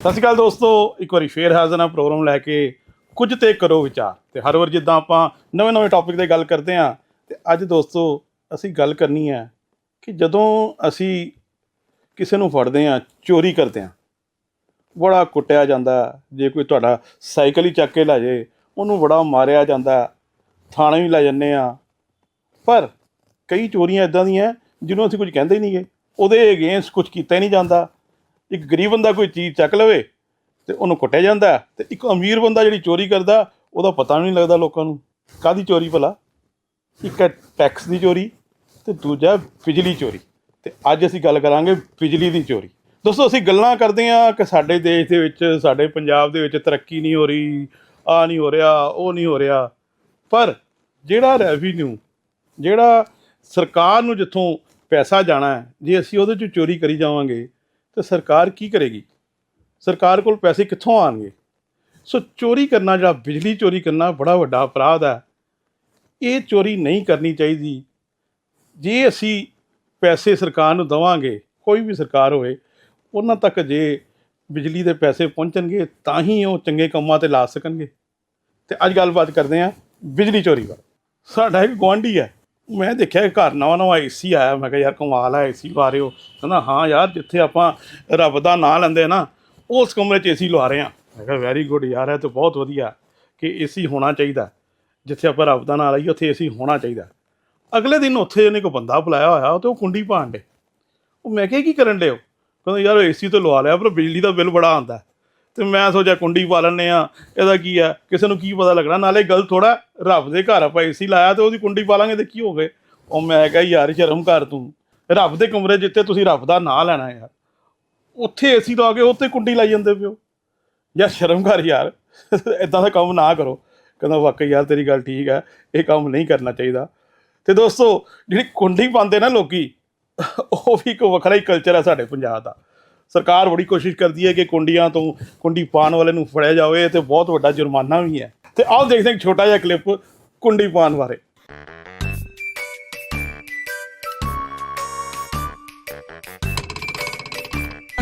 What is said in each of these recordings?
ਸਤਿ ਸ਼੍ਰੀ ਅਕਾਲ ਦੋਸਤੋ, ਇੱਕ ਵਾਰੀ ਫੇਰ ਹਾਜ਼ਰ ਹਾਂ ਪ੍ਰੋਗਰਾਮ ਲੈ ਕੇ। ਕੁਝ ਤੇ ਕਰੋ ਵਿਚਾਰ। ਤੇ ਹਰ ਵਾਰ ਜਿੱਦਾਂ ਆਪਾਂ ਨਵੇਂ ਨਵੇਂ ਟੌਪਿਕ ਤੇ ਗੱਲ ਕਰਦੇ ਹਾਂ, ਤੇ ਅੱਜ ਦੋਸਤੋ, ਅਸੀਂ ਗੱਲ ਕਰਨੀ ਹੈ ਕਿ ਜਦੋਂ ਅਸੀਂ ਕਿਸੇ ਨੂੰ ਫੜਦੇ ਹਾਂ, ਚੋਰੀ ਕਰਦੇ ਹਾਂ, ਬੜਾ ਕੁੱਟਿਆ ਜਾਂਦਾ, ਜੇ ਕੋਈ ਤੁਹਾਡਾ ਸਾਈਕਲ ਹੀ ਚੱਕ ਕੇ ਲੈ ਜੇ ਉਹਨੂੰ ਬੜਾ ਮਾਰਿਆ ਜਾਂਦਾ, ਥਾਣੇ ਵੀ ਲੈ ਜੰਨੇ ਆ ਪਰ ਕਈ ਚੋਰੀਆਂ ਇਦਾਂ ਦੀਆਂ, ਜਿਹਨੂੰ ਅਸੀਂ ਕੁਝ ਕਹਿੰਦੇ ਹੀ ਨਹੀਂਗੇ ਉਹਦੇ ਅਗੇਂਸਟ ਕੁਝ ਕੀਤਾ ਹੀ ਨਹੀਂ ਜਾਂਦਾ। ਇੱਕ ਗਰੀਬ ਬੰਦਾ ਕੋਈ ਚੀਜ਼ ਚੱਕ ਲਵੇ ਤੇ ਉਹਨੂੰ ਕੁੱਟਿਆ ਜਾਂਦਾ ਹੈ ਤੇ ਇੱਕ ਅਮੀਰ ਬੰਦਾ ਜਿਹੜੀ ਚੋਰੀ ਕਰਦਾ, ਉਹਦਾ ਪਤਾ ਨਹੀਂ ਲੱਗਦਾ ਲੋਕਾਂ ਨੂੰ। ਕਾਦੀ ਚੋਰੀ ਭਲਾ? ਇੱਕ ਟੈਕਸ ਦੀ ਚੋਰੀ ਤੇ ਦੂਜਾ ਬਿਜਲੀ ਚੋਰੀ। ਤੇ ਅੱਜ ਅਸੀਂ ਗੱਲ ਕਰਾਂਗੇ ਬਿਜਲੀ ਦੀ ਚੋਰੀ। ਦੋਸਤੋ, ਅਸੀਂ ਗੱਲਾਂ ਕਰਦੇ ਹਾਂ ਕਿ ਸਾਡੇ ਦੇਸ਼ ਦੇ ਵਿੱਚ, ਸਾਡੇ ਪੰਜਾਬ ਦੇ ਵਿੱਚ ਤਰੱਕੀ ਨਹੀਂ ਹੋ ਰਹੀ ਆ ਨਹੀਂ ਹੋ ਰਿਹਾ, ਉਹ ਨਹੀਂ ਹੋ ਰਿਹਾ। ਪਰ ਜਿਹੜਾ ਰੈਵਨਿਊ ਜਿਹੜਾ ਸਰਕਾਰ ਨੂੰ ਜਿੱਥੋਂ ਪੈਸਾ ਜਾਣਾ ਹੈ, ਜੇ ਅਸੀਂ ਉਹਦੇ ਚ ਚੋਰੀ ਕਰੀ ਜਾਵਾਂਗੇ ਤਾਂ ਸਰਕਾਰ ਕੀ ਕਰੇਗੀ? ਸਰਕਾਰ ਕੋਲ ਪੈਸੇ ਕਿੱਥੋਂ ਆਣਗੇ ਸੋ ਚੋਰੀ ਕਰਨਾ ਜਿਹੜਾ ਬਿਜਲੀ ਚੋਰੀ ਕਰਨਾ ਬੜਾ ਵੱਡਾ ਅਪਰਾਧ ਹੈ। ਇਹ ਚੋਰੀ ਨਹੀਂ ਕਰਨੀ ਚਾਹੀਦੀ। ਜੇ ਅਸੀਂ ਪੈਸੇ ਸਰਕਾਰ ਨੂੰ ਦਵਾਂਗੇ, ਕੋਈ ਵੀ ਸਰਕਾਰ ਹੋਵੇ, ਉਹਨਾਂ ਤੱਕ ਜੇ ਬਿਜਲੀ ਦੇ ਪੈਸੇ ਪਹੁੰਚਣਗੇ, ਤਾਂ ਹੀ ਉਹ ਚੰਗੇ ਕੰਮਾਂ ਤੇ ਲਾ ਸਕਣਗੇ। ਤੇ ਅੱਜ ਗੱਲਬਾਤ ਕਰਦੇ ਹਾਂ ਬਿਜਲੀ ਚੋਰੀ ਬਾਰੇ ਸਾਡਾ ਇੱਕ ਗੁਆਂਢੀ ਹੈ। ਮੈਂ ਦੇਖਿਆ ਕਿ ਘਰ ਨਵਾਂ ਨਵਾਂ ਏਸੀ ਆਇਆ, ਮੈਂ ਕਿਹਾ ਯਾਰ ਕਮਾਲ ਹੈ ਏਸੀ ਲਵਾ ਰਹੇ ਹੋ। ਕਹਿੰਦਾ, ਹਾਂ ਯਾਰ, ਜਿੱਥੇ ਆਪਾਂ ਰੱਬ ਦਾ ਨਾਂ ਲੈਂਦੇ ਨਾ, ਉਸ ਕਮਰੇ 'ਚ ਏਸੀ ਲਵਾ ਰਹੇ ਹਾਂ। ਮੈਂ ਕਿਹਾ ਵੈਰੀ ਗੁੱਡ ਯਾਰ, ਇਹ ਤਾਂ ਬਹੁਤ ਵਧੀਆ ਕਿ ਏਸੀ ਹੋਣਾ ਚਾਹੀਦਾ। ਜਿੱਥੇ ਆਪਾਂ ਰੱਬ ਦਾ ਨਾਂ ਲਈਏ, ਉੱਥੇ ਏਸੀ ਹੋਣਾ ਚਾਹੀਦਾ। ਅਗਲੇ ਦਿਨ ਉੱਥੇ ਉਹਨੇ ਕੋਈ ਬੰਦਾ ਬੁਲਾਇਆ ਹੋਇਆ ਤੇ ਉਹ ਕੁੰਡੀ ਪਾਣ ਡੇ ਉਹ ਮੈਂ ਕਿਹਾ ਕੀ ਕਰਨ ਡੇ ਹੋ? ਕਹਿੰਦਾ, ਯਾਰ ਏਸੀ ਤਾਂ ਲਵਾ ਲਿਆ, ਪਰ ਬਿਜਲੀ ਦਾ ਬਿੱਲ ਬੜਾ ਆਉਂਦਾ ਤੇ ਮੈਂ ਸੋਚਿਆ ਕੁੰਡੀ ਪਾ ਲੈਂਦੇ ਆ ਇਹਦਾ ਕੀ ਆ? ਕਿਸੇ ਨੂੰ ਕੀ ਪਤਾ ਲੱਗਣਾ? ਨਾਲੇ ਗੱਲ ਥੋੜਾ ਰੱਬ ਦੇ ਘਰ ਆਪਾਂ ਏਸੀ ਲਾਇਆ ਤੇ ਉਹਦੀ ਕੁੰਡੀ ਪਾ ਲਾਂਗੇ ਤੇ ਕੀ ਹੋ ਗਏ? ਉਹ ਮੈਂ ਕਿਹਾ, ਯਾਰ, ਸ਼ਰਮ ਕਰ ਤੂੰ। ਰੱਬ ਦੇ ਕਮਰੇ ਜਿੱਥੇ ਤੁਸੀਂ ਰੱਬ ਦਾ ਨਾਂ ਲੈਣਾ ਯਾਰ ਉੱਥੇ ਏਸੀ ਲਾ ਕੇ ਉੱਥੇ ਕੁੰਡੀ ਲਾਈ ਜਾਂਦੇ ਪਿਓ ਯਾਰ, ਸ਼ਰਮ ਕਰ ਯਾਰ। ਇਦਾਂ ਦਾ ਕੰਮ ਨਾ ਕਰੋ। ਕਹਿੰਦਾ, ਵਾਕਈ ਯਾਰ, ਤੇਰੀ ਗੱਲ ਠੀਕ ਹੈ ਇਹ ਕੰਮ ਨਹੀਂ ਕਰਨਾ ਚਾਹੀਦਾ। ਤੇ ਦੋਸਤੋ, ਜਿਹੜੀ ਕੁੰਡੀ ਪਾਉਂਦੇ ਨਾ ਲੋਕੀ, ਉਹ ਵੀ ਇੱਕ ਵੱਖਰਾ ਹੀ ਕਲਚਰ ਹੈ ਸਾਡੇ ਪੰਜਾਬ ਦਾ। ਸਰਕਾਰ ਬੜੀ ਕੋਸ਼ਿਸ਼ ਕਰਦੀ ਹੈ ਕਿ ਕੁੰਡੀਆਂ ਤੋਂ ਕੁੰਡੀ ਪਾਉਣ ਵਾਲੇ ਨੂੰ ਫੜਿਆ ਜਾਵੇ ਤੇ ਬਹੁਤ ਵੱਡਾ ਜੁਰਮਾਨਾ ਵੀ ਹੈ। ਤੇ ਆਓ ਦੇਖਦੇ ਹਾਂ ਇੱਕ ਛੋਟਾ ਜਿਹਾ ਕਲਿੱਪ ਕੁੰਡੀ ਪਾਉਣ ਬਾਰੇ।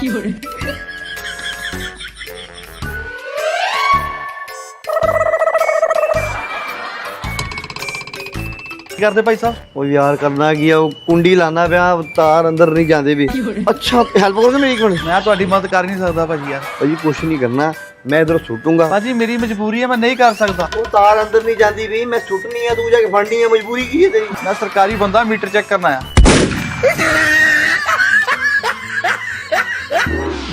ਕੀ ਕਰਦੇ ਭਾਈ ਸਾਹਿਬ? ਉਹ ਯਾਰ ਕਰਨਾ ਕੀ ਆ ਉਹ ਕੁੰਡੀ ਲਾਣਾ ਪਿਆ ਤਾਰ ਅੰਦਰ ਨਹੀਂ ਜਾਂਦੇ ਵੀ। ਅੱਛਾ ਹੈਲਪ ਕਰੋਗੇ ਮੇਰੀ ਕੋਲ ਮੈਂ ਤੁਹਾਡੀ ਮਦਦ ਕਰ ਨਹੀਂ ਸਕਦਾ ਭਾਜੀ ਯਾਰ। ਭਾਜੀ ਕੁਛ ਨਹੀਂ ਕਰਨਾ ਮੈਂ ਇਧਰ ਸੁੱਟੂਗਾ। ਭਾਜੀ ਮੇਰੀ ਮਜਬੂਰੀ ਹੈ ਮੈਂ ਨਹੀਂ ਕਰ ਸਕਦਾ। ਉਹ ਤਾਰ ਅੰਦਰ ਨਹੀਂ ਜਾਂਦੀ ਵੀ ਮੈਂ ਸੁੱਟਣੀ ਆ ਤੂੰ ਜਾ ਕੇ ਫੜਨੀ ਆ ਮਜਬੂਰੀ ਕੀ ਹੈ ਤੇਰੀ? ਮੈਂ ਸਰਕਾਰੀ ਬੰਦਾ ਮੀਟਰ ਚੈੱਕ ਕਰਨਾ ਆ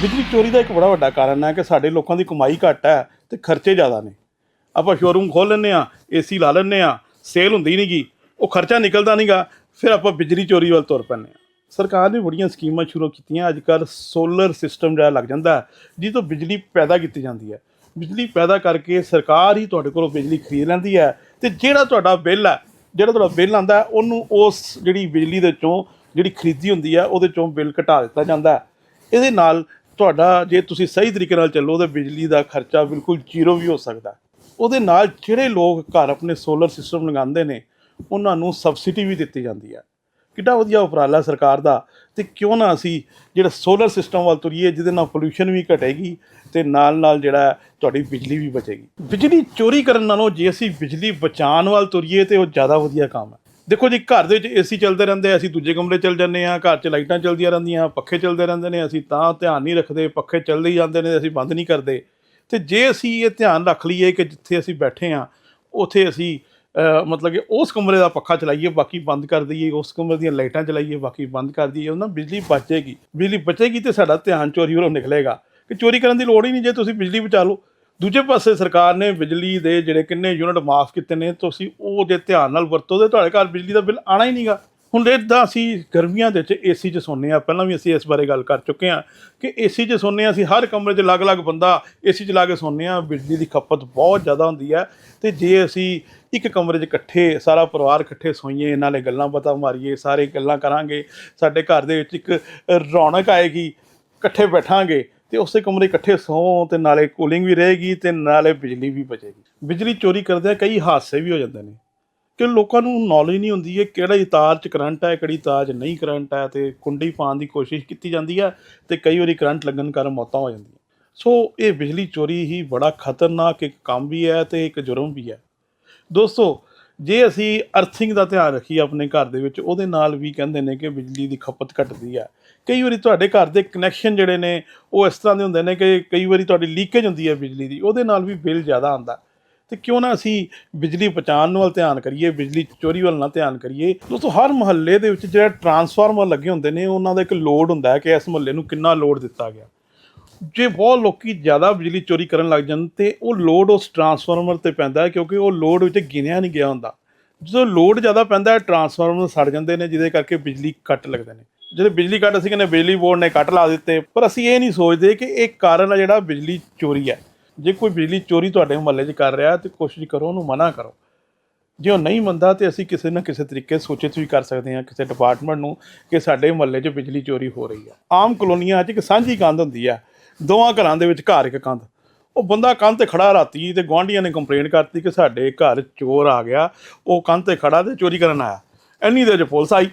ਬਿਜਲੀ ਚੋਰੀ ਦਾ ਇੱਕ ਬੜਾ ਵੱਡਾ ਕਾਰਨ ਹੈ ਕਿ ਸਾਡੇ ਲੋਕਾਂ ਦੀ ਕਮਾਈ ਘੱਟ ਹੈ ਤੇ ਖਰਚੇ ਜ਼ਿਆਦਾ ਨੇ। ਆਪਾਂ ਸ਼ੋਰੂਮ ਖੋਲ ਲੈਂਦੇ ਆ ਏਸੀ ਲਾ ਲੈਂਦੇ ਆ ਸੇਲ ਹੁੰਦੀ ਨਹੀਂਗੀ ਉਹ ਖਰਚਾ ਨਿਕਲਦਾ ਨਹੀਂਗਾ ਫਿਰ ਆਪਾਂ ਬਿਜਲੀ ਚੋਰੀ ਵੱਲ ਤੁਰ ਪੈਂਦੇ ਆ ਸਰਕਾਰ ਨੇ ਬੜੀਆਂ ਸਕੀਮਾਂ ਸ਼ੁਰੂ ਕੀਤੀਆਂ ਅੱਜ ਕੱਲ ਸੋਲਰ ਸਿਸਟਮ ਜਿਹੜਾ ਲੱਗ ਜਾਂਦਾ, ਜਿਹਦੇ ਤੋਂ ਬਿਜਲੀ ਪੈਦਾ ਕੀਤੀ ਜਾਂਦੀ ਹੈ। ਬਿਜਲੀ ਪੈਦਾ ਕਰਕੇ ਸਰਕਾਰ ਹੀ ਤੁਹਾਡੇ ਕੋਲੋਂ ਬਿਜਲੀ ਖਰੀਦ ਲੈਂਦੀ ਹੈ ਤੇ ਜਿਹੜਾ ਤੁਹਾਡਾ ਬਿੱਲ ਹੈ, ਜਿਹੜਾ ਤੁਹਾਡਾ ਬਿੱਲ ਆਂਦਾ ਉਹਨੂੰ ਉਸ ਜਿਹੜੀ ਬਿਜਲੀ ਦੇ ਚੋਂ ਜਿਹੜੀ ਖਰੀਦੀ ਹੁੰਦੀ ਹੈ, ਉਹਦੇ ਚੋਂ ਬਿੱਲ ਘਟਾ ਦਿੱਤਾ ਜਾਂਦਾ ਇਹਦੇ ਨਾਲ ਤੁਹਾਡਾ, ਜੇ ਤੁਸੀਂ ਸਹੀ ਤਰੀਕੇ ਨਾਲ ਚੱਲੋ ਤਾਂ ਬਿਜਲੀ ਦਾ ਖਰਚਾ ਬਿਲਕੁਲ ਜ਼ੀਰੋ ਵੀ ਹੋ ਸਕਦਾ ਉਹਦੇ ਨਾਲ ਜਿਹੜੇ ਲੋਕ ਘਰ ਆਪਣੇ ਸੋਲਰ ਸਿਸਟਮ ਲਗਾਉਂਦੇ ਨੇ ਉਹਨਾਂ ਨੂੰ ਸਬਸਿਡੀ ਵੀ ਦਿੱਤੀ ਜਾਂਦੀ ਹੈ। ਕਿੱਡਾ ਵਧੀਆ ਉਪਰਾਲਾ ਸਰਕਾਰ ਦਾ ਤੇ ਕਿਉਂ ਨਾ ਅਸੀਂ ਜਿਹੜਾ ਸੋਲਰ ਸਿਸਟਮ ਵੱਲ ਤੁਰੀਏ, ਜਿਹਦੇ ਨਾਲ ਪੋਲੂਸ਼ਨ ਵੀ ਘਟੇਗੀ ਤੇ ਨਾਲ ਨਾਲ ਜਿਹੜਾ ਤੁਹਾਡੀ ਬਿਜਲੀ ਵੀ ਬਚੇਗੀ। ਬਿਜਲੀ ਚੋਰੀ ਕਰਨ ਨਾਲੋਂ ਜੇ ਅਸੀਂ ਬਿਜਲੀ ਬਚਾਉਣ ਵੱਲ ਤੁਰੀਏ ਤੇ ਉਹ ਜ਼ਿਆਦਾ ਵਧੀਆ ਕੰਮ ਹੈ। ਦੇਖੋ ਜੀ, ਘਰ ਦੇ ਵਿੱਚ ਏਸੀ ਚੱਲਦੇ ਰਹਿੰਦੇ ਅਸੀਂ ਦੂਜੇ ਕਮਰੇ ਚੱਲ ਜਾਂਦੇ ਆ, ਘਰ 'ਚ ਲਾਈਟਾਂ ਚੱਲਦੀਆਂ ਰਹਿੰਦੀਆਂ, ਪੱਖੇ ਚੱਲਦੇ ਰਹਿੰਦੇ ਨੇ, ਅਸੀਂ ਤਾਂ ਧਿਆਨ ਨਹੀਂ ਰੱਖਦੇ, ਪੱਖੇ ਚੱਲਦੇ ਹੀ ਜਾਂਦੇ ਨੇ, ਅਸੀਂ ਬੰਦ ਨਹੀਂ ਕਰਦੇ। ਤੇ ਜੇ ਅਸੀਂ ਇਹ ਧਿਆਨ ਰੱਖ ਲਈਏ ਕਿ ਜਿੱਥੇ ਅਸੀਂ ਬੈਠੇ ਆ, ਉੱਥੇ ਅਸੀਂ ਮਤਲਬ ਕਿ ਉਸ ਕਮਰੇ ਦਾ ਪੱਖਾ ਚਲਾਈਏ, ਬਾਕੀ ਬੰਦ ਕਰ ਦਈਏ, ਉਸ ਕਮਰੇ ਦੀਆਂ ਲਾਈਟਾਂ ਚਲਾਈਏ, ਬਾਕੀ ਬੰਦ ਕਰ ਦਈਏ, ਉਹਨਾਂ ਬਿਜਲੀ ਬਚੇਗੀ। ਬਿਜਲੀ ਬਚੇਗੀ ਤੇ ਸਾਡਾ ਧਿਆਨ ਚੋਰੀ ਵੱਲੋਂ ਨਿਕਲੇਗਾ। ਕਿ ਚੋਰੀ ਕਰਨ ਦੀ ਲੋੜ ਹੀ ਨਹੀਂ ਜੇ ਤੁਸੀਂ ਬਿਜਲੀ ਬਚਾ ਲਓ। ਦੂਜੇ ਪਾਸੇ ਸਰਕਾਰ ਨੇ ਬਿਜਲੀ ਦੇ ਜਿਹੜੇ ਕਿੰਨੇ ਯੂਨਿਟ ਮਾਫ ਕੀਤੇ ਨੇ, ਤੁਸੀਂ ਉਹ ਜੇ ਧਿਆਨ ਨਾਲ ਵਰਤੋ ਤੇ ਤੁਹਾਡੇ ਘਰ ਬਿਜਲੀ ਦਾ ਬਿੱਲ ਆਣਾ ਹੀ ਨਹੀਂਗਾ ਹੁਣ ਇਦਾਂ ਅਸੀਂ ਗਰਮੀਆਂ ਦੇ ਵਿੱਚ ਏਸੀ 'ਚ ਸੌਂਦੇ ਆ ਪਹਿਲਾਂ ਵੀ ਅਸੀਂ ਇਸ ਬਾਰੇ ਗੱਲ ਕਰ ਚੁੱਕੇ ਆ ਕਿ ਏਸੀ 'ਚ ਸੌਂਦੇ ਹਾਂ ਅਸੀਂ, ਹਰ ਕਮਰੇ 'ਚ ਅਲੱਗ-ਅਲੱਗ ਬੰਦਾ ਏਸੀ 'ਚ ਲਾ ਕੇ ਸੌਂਦੇ ਆ ਬਿਜਲੀ ਦੀ ਖਪਤ ਬਹੁਤ ਜ਼ਿਆਦਾ ਹੁੰਦੀ ਹੈ ਤੇ ਜੇ ਅਸੀਂ ਇੱਕ ਕਮਰੇ 'ਚ ਇਕੱਠੇ, ਸਾਰਾ ਪਰਿਵਾਰ ਇਕੱਠੇ ਸੋਈਏ ਨਾਲੇ ਗੱਲਾਂ ਬਾਤਾਂ ਮਾਰੀਏ, ਸਾਰੇ ਗੱਲਾਂ ਕਰਾਂਗੇ, ਸਾਡੇ ਘਰ ਦੇ ਵਿੱਚ ਇੱਕ ਰੌਣਕ ਆਏਗੀ, ਇਕੱਠੇ ਬੈਠਾਂਗੇ ਤੇ ਉਸੇ ਕਮਰੇ ਇਕੱਠੇ ਸੌਂ ਤੇ ਨਾਲੇ ਕੂਲਿੰਗ ਵੀ ਰਹੇਗੀ ਤੇ ਨਾਲੇ ਬਿਜਲੀ ਵੀ ਬਚੇਗੀ। ਬਿਜਲੀ ਚੋਰੀ ਕਰਦਿਆਂ ਕਈ ਹਾਦਸੇ ਵੀ ਹੋ ਜਾਂਦੇ ਨੇ। ਕਿ ਲੋਕਾਂ ਨੂੰ ਨੌਲੇਜ ਨਹੀਂ ਹੁੰਦੀ ਹੈ ਕਿਹੜੀ ਤਾਰ 'ਚ ਕਰੰਟ ਹੈ, ਕਿਹੜੀ ਤਾਰ 'ਚ ਨਹੀਂ ਕਰੰਟ ਹੈ ਤੇ ਕੁੰਡੀ ਪਾਉਣ ਦੀ ਕੋਸ਼ਿਸ਼ ਕੀਤੀ ਜਾਂਦੀ ਹੈ ਤੇ ਕਈ ਵਾਰੀ ਕਰੰਟ ਲੱਗਣ ਕਾਰਨ ਮੌਤਾਂ ਹੋ ਜਾਂਦੀਆਂ। ਸੋ ਇਹ ਬਿਜਲੀ ਚੋਰੀ ਹੀ ਬੜਾ ਖਤਰਨਾਕ ਇੱਕ ਕੰਮ ਵੀ ਹੈ ਤੇ ਇੱਕ ਜੁਰਮ ਵੀ ਹੈ। ਦੋਸਤੋ, ਜੇ ਅਸੀਂ ਅਰਥਿੰਗ ਦਾ ਧਿਆਨ ਰੱਖੀਏ ਆਪਣੇ ਘਰ ਦੇ ਵਿੱਚ, ਉਹਦੇ ਨਾਲ ਵੀ ਕਹਿੰਦੇ ਨੇ ਕਿ ਬਿਜਲੀ ਦੀ ਖਪਤ ਘਟਦੀ ਹੈ। ਕਈ ਵਾਰੀ ਤੁਹਾਡੇ ਘਰ ਦੇ ਕਨੈਕਸ਼ਨ ਜਿਹੜੇ ਨੇ, ਉਹ ਇਸ ਤਰ੍ਹਾਂ ਦੇ ਹੁੰਦੇ ਨੇ ਕਿ ਕਈ ਵਾਰੀ ਤੁਹਾਡੀ ਲੀਕੇਜ ਹੁੰਦੀ ਹੈ ਬਿਜਲੀ ਦੀ, ਉਹਦੇ ਨਾਲ ਵੀ ਬਿੱਲ ਜ਼ਿਆਦਾ ਆਉਂਦਾ। ਤੇ ਕਿਉਂ ਨਾ ਅਸੀਂ ਬਿਜਲੀ ਬਚਾਉਣ ਵੱਲ ਧਿਆਨ ਕਰੀਏ, ਬਿਜਲੀ ਚੋਰੀ ਵੱਲ ਨਾ ਧਿਆਨ ਕਰੀਏ। ਦੋਸਤੋ, ਹਰ ਮੁਹੱਲੇ ਦੇ ਵਿੱਚ ਜਿਹੜਾ ਟਰਾਂਸਫਾਰਮਰ ਲੱਗੇ ਹੁੰਦੇ ਨੇ, ਉਹਨਾਂ ਦਾ ਇੱਕ ਲੋਡ ਹੁੰਦਾ ਹੈ ਕਿ ਇਸ ਮਹੱਲੇ ਨੂੰ ਕਿੰਨਾ ਲੋਡ ਦਿੱਤਾ ਗਿਆ। ਜੇ ਬਹੁਤ ਲੋਕੀ ਜ਼ਿਆਦਾ ਬਿਜਲੀ ਚੋਰੀ ਕਰਨ ਲੱਗ ਜਾਣ, ਤੇ ਉਹ ਲੋਡ ਉਸ ਟਰਾਂਸਫਾਰਮਰ ਤੇ ਪੈਂਦਾ ਕਿਉਂਕਿ ਉਹ ਲੋਡ ਵਿੱਚ ਗਿਣਿਆ ਨਹੀਂ ਗਿਆ ਹੁੰਦਾ। ਜਦੋਂ ਲੋਡ ਜ਼ਿਆਦਾ ਪੈਂਦਾ ਹੈ ਟਰਾਂਸਫਾਰਮਰ ਸੜ ਜਾਂਦੇ ਨੇ, ਜਿਹਦੇ ਕਰਕੇ ਬਿਜਲੀ ਕੱਟ ਲੱਗਦੇ ਨੇ। ਜਦੋਂ ਬਿਜਲੀ ਕੱਟ, ਅਸੀਂ ਕਹਿੰਦੇ ਬਿਜਲੀ ਬੋਰਡ ਨੇ ਕੱਟ ਲਾ ਦਿੱਤੇ, ਪਰ ਅਸੀਂ ਇਹ ਨਹੀਂ ਸੋਚਦੇ ਕਿ ਇਹ ਕਾਰਨ ਆ ਜਿਹੜਾ ਬਿਜਲੀ ਚੋਰੀ ਹੈ। ਜੇ ਕੋਈ ਬਿਜਲੀ ਚੋਰੀ ਤੁਹਾਡੇ ਮੁਹੱਲੇ 'ਚ ਕਰ ਰਿਹਾ ਤੇ ਕੋਸ਼ਿਸ਼ ਕਰੋ ਉਹਨੂੰ ਮਨਾ ਕਰੋ। ਜੇ ਉਹ ਨਹੀਂ ਮੰਨਦਾ ਤੇ ਅਸੀਂ ਕਿਸੇ ਨਾ ਕਿਸੇ ਤਰੀਕੇ ਸੂਚਿਤ ਵੀ ਕਰ ਸਕਦੇ ਹਾਂ ਕਿਸੇ ਡਿਪਾਰਟਮੈਂਟ ਨੂੰ ਕਿ ਸਾਡੇ ਮੁਹੱਲੇ 'ਚ ਬਿਜਲੀ ਚੋਰੀ ਹੋ ਰਹੀ ਹੈ। ਆਮ ਕਲੋਨੀਆਂ 'ਚ ਇੱਕ ਸਾਂਝੀ ਕੰਧ ਹੁੰਦੀ ਹੈ, ਦੋਵਾਂ ਘਰਾਂ ਦੇ ਵਿੱਚ ਘਰ ਇੱਕ ਕੰਧ। ਉਹ ਬੰਦਾ ਕੰਧ ਤੇ ਖੜਾ ਰਾਤੀ ਤੇ ਗੁਆਂਢੀਆਂ ਨੇ ਕੰਪਲੇਂਟ ਕਰਤੀ ਕਿ ਸਾਡੇ ਘਰ ਚੋਰ ਆ ਗਿਆ, ਉਹ ਕੰਧ ਤੇ ਖੜਾ ਤੇ ਚੋਰੀ ਕਰਨ ਆਇਆ। ਇੰਨੀ ਦੇਰ 'ਚ ਪੁਲਿਸ ਆਈ।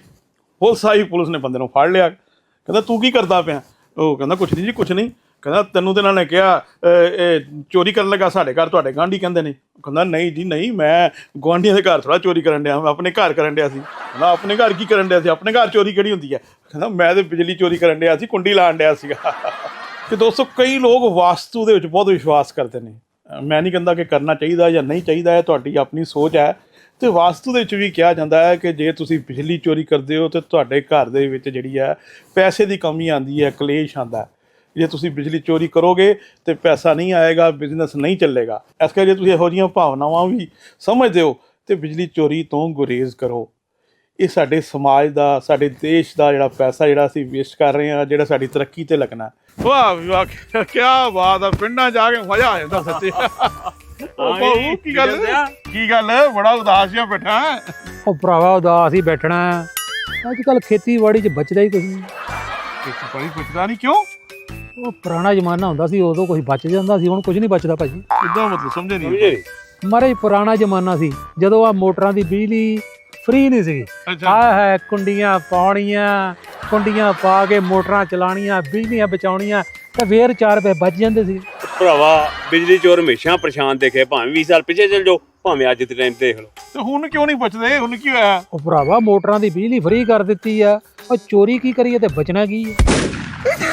ਪੁਲਿਸ ਆਈ, ਪੁਲਿਸ ਨੇ ਬੰਦੇ ਨੂੰ ਫੜ ਲਿਆ। ਕਹਿੰਦਾ, ਤੂੰ ਕੀ ਕਰਦਾ ਪਿਆ? ਉਹ ਕਹਿੰਦਾ, ਕੁਛ ਨਹੀਂ ਜੀ, ਕੁਛ ਨਹੀਂ। ਕਹਿੰਦਾ ਤੈਨੂੰ ਤੇ ਇਹਨਾਂ ਨੇ ਕਿਹਾ ਅਹ, ਇਹ ਚੋਰੀ ਕਰਨ ਲੱਗਾ ਸਾਡੇ ਘਰ ਤੁਹਾਡੇ ਗਾਂਢੀ ਕਹਿੰਦੇ ਨੇ। ਉਹ ਕਹਿੰਦਾ ਨਹੀਂ ਜੀ ਨਹੀਂ ਮੈਂ ਗੁਆਂਢੀਆਂ ਦੇ ਘਰ ਥੋੜਾ ਚੋਰੀ ਕਰਨ ਡਿਆ ਮੈਂ ਆਪਣੇ ਘਰ ਕਰਨ ਡਿਆ ਸੀ। ਕਹਿੰਦਾ ਆਪਣੇ ਘਰ ਕੀ ਕਰਨ ਡਿਆ ਸੀ? ਆਪਣੇ ਘਰ ਚੋਰੀ ਕਿਹੜੀ ਹੁੰਦੀ ਹੈ? ਕਹਿੰਦਾ ਮੈਂ ਤੇ ਬਿਜਲੀ ਚੋਰੀ ਕਰਨ ਡਿਆ ਸੀ ਕੁੰਡੀ ਲਾਣ ਡਿਆ ਸੀਗਾ। ਤੇ ਦੋਸਤੋ ਕਈ ਲੋਕ ਵਾਸਤੂ ਦੇ ਵਿੱਚ ਬਹੁਤ ਵਿਸ਼ਵਾਸ ਕਰਦੇ ਨੇ। ਅਹ ਮੈਂ ਨਹੀਂ ਕਹਿੰਦਾ ਕਿ ਕਰਨਾ ਚਾਹੀਦਾ ਜਾਂ ਨਹੀਂ ਚਾਹੀਦਾ ਹੈ ਤੁਹਾਡੀ ਆਪਣੀ ਸੋਚ ਹੈ। ਤੇ ਵਾਸਤੂ ਦੇ ਵਿੱਚ ਵੀ ਕਿਹਾ ਜਾਂਦਾ ਹੈ ਕਿ ਜੇ ਤੁਸੀਂ ਬਿਜਲੀ ਚੋਰੀ ਕਰਦੇ ਹੋ ਤੇ ਤੁਹਾਡੇ ਘਰ ਦੇ ਵਿੱਚ ਜਿਹੜੀ ਹੈ ਪੈਸੇ ਦੀ ਕਮੀ ਆਉਂਦੀ ਹੈ ਕਲੇਸ਼ ਆਉਂਦਾ ਹੈ। ਜੇ ਤੁਸੀਂ ਬਿਜਲੀ ਚੋਰੀ ਕਰੋਗੇ ਤੇ ਪੈਸਾ ਨਹੀਂ ਆਏਗਾ ਬਿਜ਼ਨਸ ਨਹੀਂ ਚੱਲੇਗਾ। ਇਸ ਕਰਕੇ ਜੇ ਤੁਸੀਂ ਇਹੋ ਜਿਹੀਆਂ ਭਾਵਨਾਵਾਂ ਵੀ ਸਮਝਦੇ ਹੋ ਤੇ ਬਿਜਲੀ ਚੋਰੀ ਤੋਂ ਗੁਰੇਜ਼ ਕਰੋ। ਇਹ ਸਾਡੇ ਸਮਾਜ ਦਾ ਸਾਡੇ ਦੇਸ਼ ਦਾ ਜਿਹੜਾ ਪੈਸਾ ਜਿਹੜਾ ਅਸੀਂ ਵੇਸਟ ਕਰ ਰਹੇ ਹਾਂ ਜਿਹੜਾ ਸਾਡੀ ਤਰੱਕੀ ਤੇ ਲੱਗਣਾ। ਵਾਹ ਵੀ ਵਾਹ ਕੀ ਬਾਤ ਆ ਪਿੰਡਾਂ ਜਾ ਕੇ ਮਜ਼ਾ ਆ ਜਾਂਦਾ ਸੱਚੀ। ਉਹ ਕੀ ਗੱਲ? ਕੀ ਗੱਲ? ਬੜਾ ਉਦਾਸ ਜਿਹਾ ਬੈਠਾ। ਉਹ ਭਰਾਵਾ ਉਦਾਸ ਹੀ ਬੈਠਣਾ ਅੱਜ ਕੱਲ ਖੇਤੀਬਾੜੀ 'ਚ ਬਚਦਾ ਹੀ ਕੁਝ ਨਹੀਂ ਕਿਉਂ? ਉਹ ਪੁਰਾਣਾ ਜ਼ਮਾਨਾ ਹੁੰਦਾ ਸੀ ਉਦੋਂ ਕੁਝ ਬਚ ਜਾਂਦਾ ਸੀ ਹੁਣ ਕੁਝ ਨਹੀਂ ਬਚਦਾ ਭਾਜੀ ਇਦਾਂ ਮਤਲਬ ਸਮਝੇ ਨਹੀਂ। ਮਾਰੇ ਪੁਰਾਣਾ ਜ਼ਮਾਨਾ ਸੀ ਜਦੋਂ ਆ ਮੋਟਰਾਂ ਦੀ ਬਿਜਲੀ ਫ੍ਰੀ ਨਹੀਂ ਅੱਛਾ। ਆ ਹੈ ਕੁੰਡੀਆਂ ਪਾਉਣੀਆਂ ਕੁੰਡੀਆਂ ਪਾ ਕੇ ਮੋਟਰਾਂ ਚਲਾਉਣੀਆਂ ਬਿਜਲੀਆਂ ਬਚਾਉਣੀਆਂ ਤੇ ਫੇਰ 4 ਰੁਪਏ ਬਚ ਜਾਂਦੇ ਸੀ। ਭਰਾਵਾ ਬਿਜਲੀ ਚੋਰ ਹਮੇਸ਼ਾ ਪਰੇਸ਼ਾਨ ਦੇਖੇ ਭਾਵੇਂ 20 ਸਾਲ ਪਿੱਛੇ ਚਲ ਜਾਓ ਭਾਵੇਂ ਅੱਜ ਦੇ ਟਾਈਮ ਦੇਖ ਲਓ। ਤੇ ਹੁਣ ਕਿਉਂ ਨਹੀਂ ਪੁੱਛਦੇ ਹੁਣ ਕੀ ਹੋਇਆ? ਉਹ ਭਰਾਵਾ ਮੋਟਰਾਂ ਦੀ ਬਿਜਲੀ ਫ੍ਰੀ ਕਰ ਦਿੱਤੀ ਆ ਉਹ ਚੋਰੀ ਕੀ ਕਰੀਏ ਤੇ ਬਚਣਾ ਕੀ ਹੈ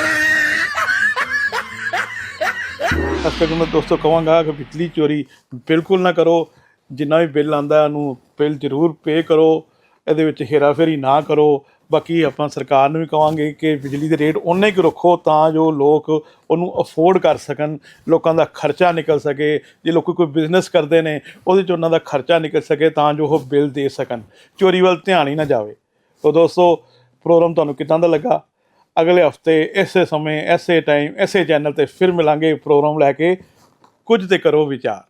ਇਸ ਕਰਕੇ ਮੈਂ ਦੋਸਤੋ ਕਹਾਂਗਾ ਕਿ ਬਿਜਲੀ ਚੋਰੀ ਬਿਲਕੁਲ ਨਾ ਕਰੋ। ਜਿੰਨਾ ਵੀ ਬਿੱਲ ਆਂਦਾ ਉਹਨੂੰ ਬਿੱਲ ਜ਼ਰੂਰ ਪੇ ਕਰੋ। ਇਹਦੇ ਵਿੱਚ ਹੇਰਾਫੇਰੀ ਨਾ ਕਰੋ। ਬਾਕੀ ਆਪਾਂ ਸਰਕਾਰ ਨੂੰ ਵੀ ਕਹਾਂਗੇ ਕਿ ਬਿਜਲੀ ਦੇ ਰੇਟ ਉਹਨੇ ਕੁ ਰੱਖੋ ਤਾਂ ਜੋ ਲੋਕ ਉਹਨੂੰ ਅਫੋਰਡ ਕਰ ਸਕਣ, ਲੋਕਾਂ ਦਾ ਖਰਚਾ ਨਿਕਲ ਸਕੇ। ਜੇ ਲੋਕ ਕੋਈ ਬਿਜ਼ਨਸ ਕਰਦੇ ਨੇ, ਉਹਦੇ 'ਚ ਉਹਨਾਂ ਦਾ ਖਰਚਾ ਨਿਕਲ ਸਕੇ ਤਾਂ ਜੋ ਉਹ ਬਿੱਲ ਦੇ ਸਕਣ। ਚੋਰੀ ਵੱਲ ਧਿਆਨ ਹੀ ਨਾ ਜਾਵੇ। ਤੋ ਦੋਸਤੋ ਪ੍ਰੋਗਰਾਮ ਤੁਹਾਨੂੰ ਕਿੱਦਾਂ ਦਾ ਲੱਗਾ? ਅਗਲੇ ਹਫ਼ਤੇ ਇਸੇ ਸਮੇਂ, ਇਸੇ ਟਾਈਮ ਇਸੇ ਚੈਨਲ ਤੇ ਫਿਰ ਮਿਲਾਂਗੇ ਪ੍ਰੋਗਰਾਮ ਲੈ ਕੇ। ਕੁਝ ਤੇ ਕਰੋ ਵਿਚਾਰ।